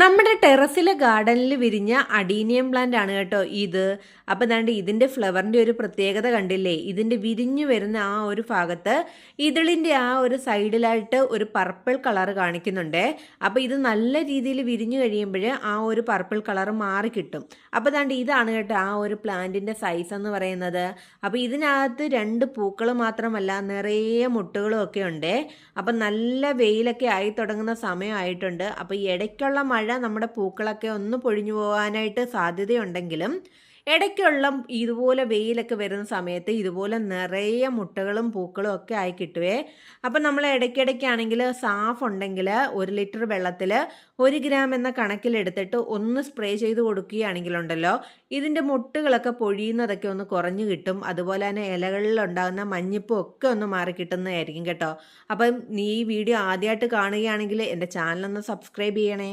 നമ്മുടെ ടെറസിലെ ഗാർഡനിൽ വിരിഞ്ഞ അഡീനിയം പ്ലാന്റ് ആണ് കേട്ടോ ഇത്. അപ്പം ദാണ്ട് ഇതിന്റെ ഫ്ലവറിന്റെ ഒരു പ്രത്യേകത കണ്ടില്ലേ? ഇതിന്റെ വിരിഞ്ഞു വരുന്ന ആ ഒരു ഭാഗത്ത് ഇതളിന്റെ ആ ഒരു സൈഡിലായിട്ട് ഒരു പർപ്പിൾ കളർ കാണിക്കുന്നുണ്ട്. അപ്പോൾ ഇത് നല്ല രീതിയിൽ വിരിഞ്ഞു കഴിയുമ്പോൾ ആ ഒരു പർപ്പിൾ കളർ മാറി കിട്ടും. അപ്പോൾ ഇതാണ് കേട്ടോ ആ ഒരു പ്ലാന്റിന്റെ സൈസ് എന്ന് പറയുന്നത്. അപ്പോൾ ഇതിനകത്ത് രണ്ട് പൂക്കൾ മാത്രമല്ല നിറയെ മുട്ടുകളും ഒക്കെ ഉണ്ട്. അപ്പം നല്ല വെയിലൊക്കെ ആയി തുടങ്ങുന്ന സമയമായിട്ടുണ്ട് അപ്പോൾ ഇടയ്ക്കുള്ള മഴ നമ്മുടെ പൂക്കളൊക്കെ ഒന്ന് പൊഴിഞ്ഞു പോകാനായിട്ട് സാധ്യതയുണ്ടെങ്കിലും ഇടയ്ക്കുള്ള ഇതുപോലെ വെയിലൊക്കെ വരുന്ന സമയത്ത് ഇതുപോലെ നിറയെ മുട്ടകളും പൂക്കളും ഒക്കെ ആയി കിട്ടുവേ. അപ്പം നമ്മൾ ഇടയ്ക്കിടയ്ക്കാണെങ്കിൽ സാഫ് ഉണ്ടെങ്കിൽ ഒരു ലിറ്റർ വെള്ളത്തിൽ ഒരു ഗ്രാം എന്ന കണക്കിലെടുത്തിട്ട് ഒന്ന് സ്പ്രേ ചെയ്ത് കൊടുക്കുകയാണെങ്കിലുണ്ടല്ലോ ഇതിന്റെ മുട്ടുകളൊക്കെ പൊഴിയുന്നതൊക്കെ ഒന്ന് കുറഞ്ഞു കിട്ടും. അതുപോലെ തന്നെ ഇലകളിൽ ഉണ്ടാകുന്ന മഞ്ഞിപ്പും ഒക്കെ ഒന്ന് മാറി കിട്ടുന്നതായിരിക്കും കേട്ടോ. അപ്പം നീ ഈ വീഡിയോ ആദ്യമായിട്ട് കാണുകയാണെങ്കിൽ എന്റെ ചാനലൊന്ന് സബ്സ്ക്രൈബ് ചെയ്യണേ.